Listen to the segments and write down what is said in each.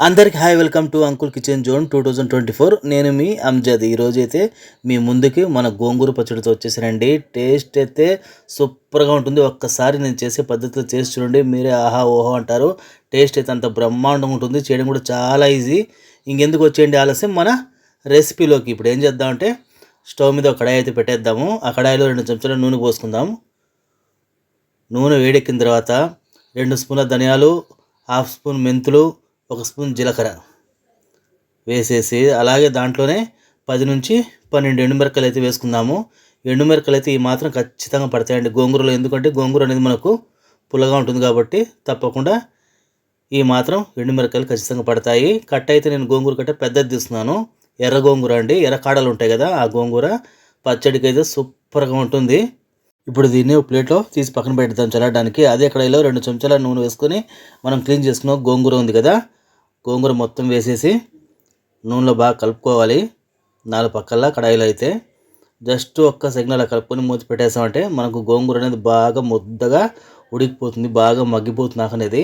అందరికి hi welcome to uncle kitchen zone two thousand twenty four నేను మీ అమ్జద్ ఈరోజు అయితే మీ ముందుకి మన గోంగూర పచ్చడితో వచ్చేసానండి. టేస్ట్ అయితే సూపర్గా ఉంటుంది. ఒక్కసారి నేను చేసే పద్ధతిలో చేసి చూడండి. మీరే ఆహా ఓహో అంటారు. టేస్ట్ అయితే అంత బ్రహ్మాండంగా ఉంటుంది. చేయడం కూడా చాలా ఈజీ. ఇంకెందుకు వచ్చేయండి ఆలస్యం? మన రెసిపీలోకి ఇప్పుడు ఏం చేద్దామంటే స్టవ్ మీద ఒక కడాయి అయితే పెట్టేద్దాము. ఆ కడాయిలో రెండు చెంచాల నూనె పోసుకుందాం. నూనె వేడెక్కిన తర్వాత రెండు స్పూన్ల ధనియాలు హాఫ్ స్పూన్ మెంతులు ఒక స్పూన్ జీలకర్ర వేసేసి అలాగే దాంట్లోనే పది నుంచి పన్నెండు ఎండుమిరకాయలు అయితే వేసుకుందాము. ఎండుమిరకాయలు అయితే ఈ మాత్రం ఖచ్చితంగా పడతాయండి గోంగూరలో. ఎందుకంటే గోంగూర అనేది మనకు పుల్లగా ఉంటుంది కాబట్టి తప్పకుండా ఈ మాత్రం ఎండుమిరకాయలు ఖచ్చితంగా పడతాయి. కట్ట అయితే నేను గోంగూర కట్ట పెద్దది తీస్తున్నాను. ఎర్ర గోంగూర అండి. ఎర్ర కాడలు ఉంటాయి కదా ఆ గోంగూర పచ్చడికి అయితే సూపర్గా ఉంటుంది. ఇప్పుడు దీన్ని ఒక ప్లేట్లో తీసి పక్కన పెడతాం చల్లడానికి అదే కడాయిలో రెండు చెంచాల నూనె వేసుకొని మనం క్లీన్ చేసుకున్న గోంగూర ఉంది కదా గోంగూర మొత్తం వేసేసి నూనెలో బాగా కలుపుకోవాలి. నాలుగు పక్కల కడాయిలు అయితే జస్ట్ ఒక్క సెకండ్ అలా కలుపుకొని మూత పెట్టేసామంటే మనకు గోంగూర అనేది బాగా ముద్దగా ఉడికిపోతుంది బాగా మగ్గిపోతుంది నాకు అనేది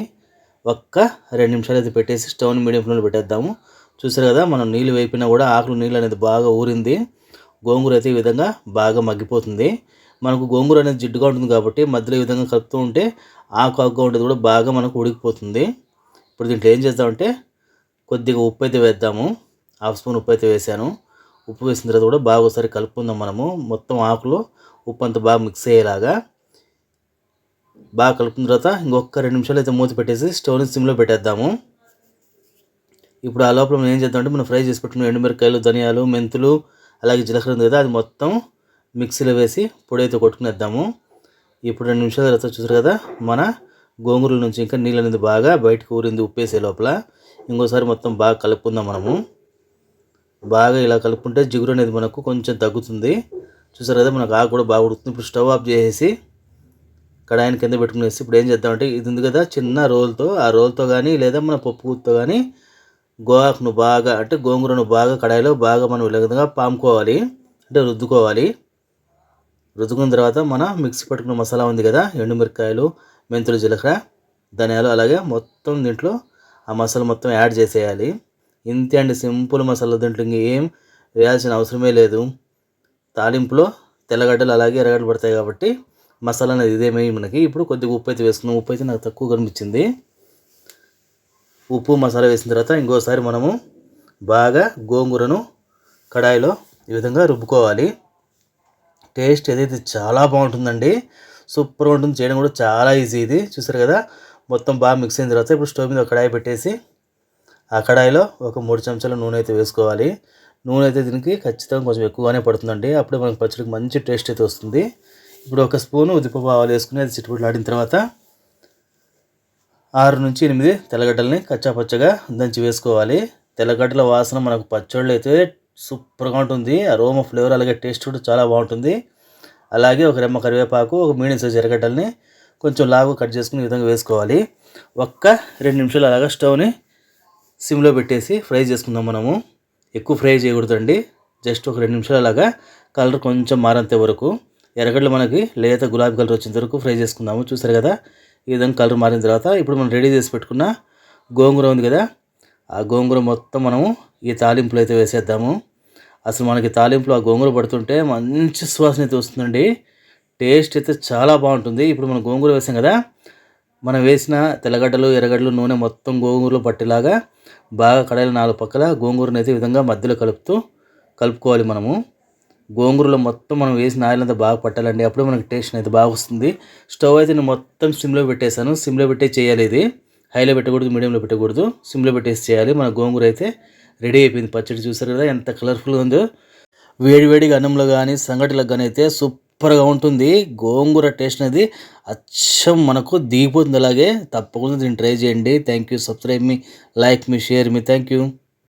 ఒక్క రెండు నిమిషాలు అయితే పెట్టేసి స్టవ్ని మీడియం ఫ్లేమ్లో పెట్టేద్దాము. చూసారు కదా మనం నీళ్ళు వేపినా కూడా ఆకులు నీళ్ళు అనేది బాగా ఊరింది. గోంగూర అయితే ఈ విధంగా బాగా మగ్గిపోతుంది. మనకు గోంగూర అనేది జిడ్డుగా ఉంటుంది కాబట్టి మధ్యలో ఈ విధంగా కలుపుతూ ఉంటే ఆకు ఆకుగా ఉండేది కూడా బాగా మనకు ఉడికిపోతుంది. ఇప్పుడు దీంట్లో ఏం చేద్దామంటే కొద్దిగా ఉప్పు అయితే వేద్దాము. హాఫ్ స్పూన్ ఉప్పు అయితే వేసాను ఉప్పు వేసిన తర్వాత కూడా బాగా ఒకసారి కలుపుకుందాం మనము. మొత్తం ఆకులో ఉప్పు అంతా బాగా మిక్స్ అయ్యేలాగా. బాగా కలుపుకున్న తర్వాత ఇంకొక రెండు నిమిషాలు అయితే మూత పెట్టేసి స్టవ్ని సిమ్లో పెట్టేద్దాము. ఇప్పుడు ఆ లోపల మనం ఏం చేద్దామంటే మనం ఫ్రై చేసి పెట్టుకున్న ఎండుమిరకాయలు ధనియాలు మెంతులు అలాగే జీలకర్ర ఉంది కదా అది మొత్తం మిక్సీలో వేసి పొడి అయితే కొట్టుకునేద్దాము. ఇప్పుడు రెండు నిమిషాల తర్వాత చూసారు కదా మన గోంగూరల నుంచి ఇంకా నీళ్ళు అనేది బాగా బయటకు ఊరింది ఉప్పేసే లోపల. ఇంకోసారి మొత్తం బాగా కలుపుకుందాం మనము. బాగా ఇలా కలుపుకుంటే జిగురు అనేది మనకు కొంచెం తగ్గుతుంది. చూసారు కదా మనకు ఆకు కూడా బాగా ఉడుకుతుంది. ఇప్పుడు స్టవ్ ఆఫ్ చేసేసి కడాయిని కింద పెట్టుకునేసి ఇప్పుడు ఏం చేద్దామంటే ఇది ఉంది కదా చిన్న రోల్తో ఆ రోల్తో కానీ లేదా మన పప్పు కానీ గోవాకును బాగా అంటే గోంగూరను బాగా కడాయిలో బాగా మనం ఇలా విధంగా పాముకోవాలి. అంటే రుద్దుకోవాలి. రుద్దుకున్న తర్వాత మన మిక్సీ పట్టుకున్న మసాలా ఉంది కదా ఎండుమిరకాయలు మెంతులు జీలకర్ర ధనియాలు అలాగే మొత్తం దీంట్లో ఆ మసాలా మొత్తం యాడ్ చేసేయాలి. ఇంతే అండి సింపుల్ మసాలా దీంట్లో ఇంకేం వేయాల్సిన అవసరమే లేదు. తాలింపులో తెల్లగడ్డలు అలాగే ఎర్రగడ్డలు పడతాయి కాబట్టి మసాలా అనేది ఇదేమీ మనకి. ఇప్పుడు కొద్దిగా ఉప్పు అయితే వేసుకున్నాం ఉప్పు అయితే నాకు తక్కువ కనిపించింది. ఉప్పు మసాలా వేసిన తర్వాత ఇంకోసారి మనము బాగా గోంగూరను కడాయిలో ఈ విధంగా రుబ్బుకోవాలి. టేస్ట్ ఏదైతే చాలా బాగుంటుందండి సూపర్గా ఉంటుంది. చేయడం కూడా చాలా ఈజీ ఇది. చూసారు కదా? మొత్తం బాగా మిక్స్ అయిన తర్వాత ఇప్పుడు స్టవ్ మీద ఒక కడాయి పెట్టేసి ఆ కడాయిలో ఒక మూడు చెంచాల నూనె అయితే వేసుకోవాలి. నూనె అయితే దీనికి ఖచ్చితంగా కొంచెం ఎక్కువగానే పడుతుందండి. అప్పుడే మనకి పచ్చడికి మంచి టేస్ట్ అయితే వస్తుంది. ఇప్పుడు ఒక స్పూను ఉద్దిపప్పు ఆవాలు వేసుకుని అది చిట్టుపట్లాడిన తర్వాత ఆరు నుంచి ఎనిమిది తెల్లగడ్డల్ని కచ్చాపచ్చగా దంచి వేసుకోవాలి. తెల్లగడ్డల వాసన మనకు పచ్చళ్ళు అయితే సూపర్గా ఉంటుంది. అరోమ ఫ్లేవర్ అలాగే టేస్ట్ కూడా చాలా బాగుంటుంది. అలాగే ఒక రెమ్మ కరివేపాకు ఒక మీడియం సైజ్ ఎర్రగడ్డల్ని కొంచెం లాగు కట్ చేసుకుని ఈ విధంగా వేసుకోవాలి. ఒక్క రెండు నిమిషాలు అలాగా స్టవ్ని సిమ్లో పెట్టేసి ఫ్రై చేసుకుందాం మనము. ఎక్కువ ఫ్రై చేయకూడదండి. జస్ట్ ఒక రెండు నిమిషాలు అలాగా కలర్ కొంచెం మారంతే వరకు. ఎర్రగడ్డలు మనకి లేత గులాబీ కలర్ వచ్చేంత వరకు ఫ్రై చేసుకుందాము. చూసారు కదా? ఈ విధంగా కలర్ మారిన తర్వాత ఇప్పుడు మనం రెడీ చేసి పెట్టుకున్న గోంగూర ఉంది కదా? ఆ గోంగూర మొత్తం మనము ఈ తాలింపులో అయితే వేసేద్దాము. అసలు మనకి తాలింపులో ఆ గోంగూర పడుతుంటే మంచి సువాసన అయితే వస్తుందండి. టేస్ట్ అయితే చాలా బాగుంటుంది. ఇప్పుడు మనం గోంగూర వేసాం కదా మనం వేసిన తెల్లగడ్డలు ఎర్రగడ్డలు నూనె మొత్తం గోంగూరలో పట్టేలాగా బాగా కడాయిలు నాలుగు పక్కల గోంగూరను అయితే విధంగా మధ్యలో కలుపుతూ కలుపుకోవాలి మనము. గోంగూరలో మొత్తం మనం వేసిన ఆయిల్ అంతా బాగా పట్టాలండి. అప్పుడే మనకి టేస్ట్ అయితే బాగా వస్తుంది. స్టవ్ అయితే నేను మొత్తం సిమ్లో పెట్టేశాను. సిమ్లో పెట్టే చేయాలి ఇది. హైలో పెట్టకూడదు మీడియంలో పెట్టకూడదు. సిమ్లో పెట్టేసి చేయాలి. మన గోంగూర అయితే రెడీ అయిపోయింది. పచ్చడి చూసారు కదా ఎంత కలర్ఫుల్గా ఉందో. వేడి వేడిగా అన్నంలో కానీ సంగటిలకు కానీ అయితే సూపర్గా ఉంటుంది. గోంగూర టేస్ట్ అనేది అచ్చం మనకు దిగిపోతుంది అలాగే తప్పకుండా దీన్ని ట్రై చేయండి. థ్యాంక్ యూ సబ్స్క్రైబ్ మీ లైక్ మీ షేర్ మీ. Thank you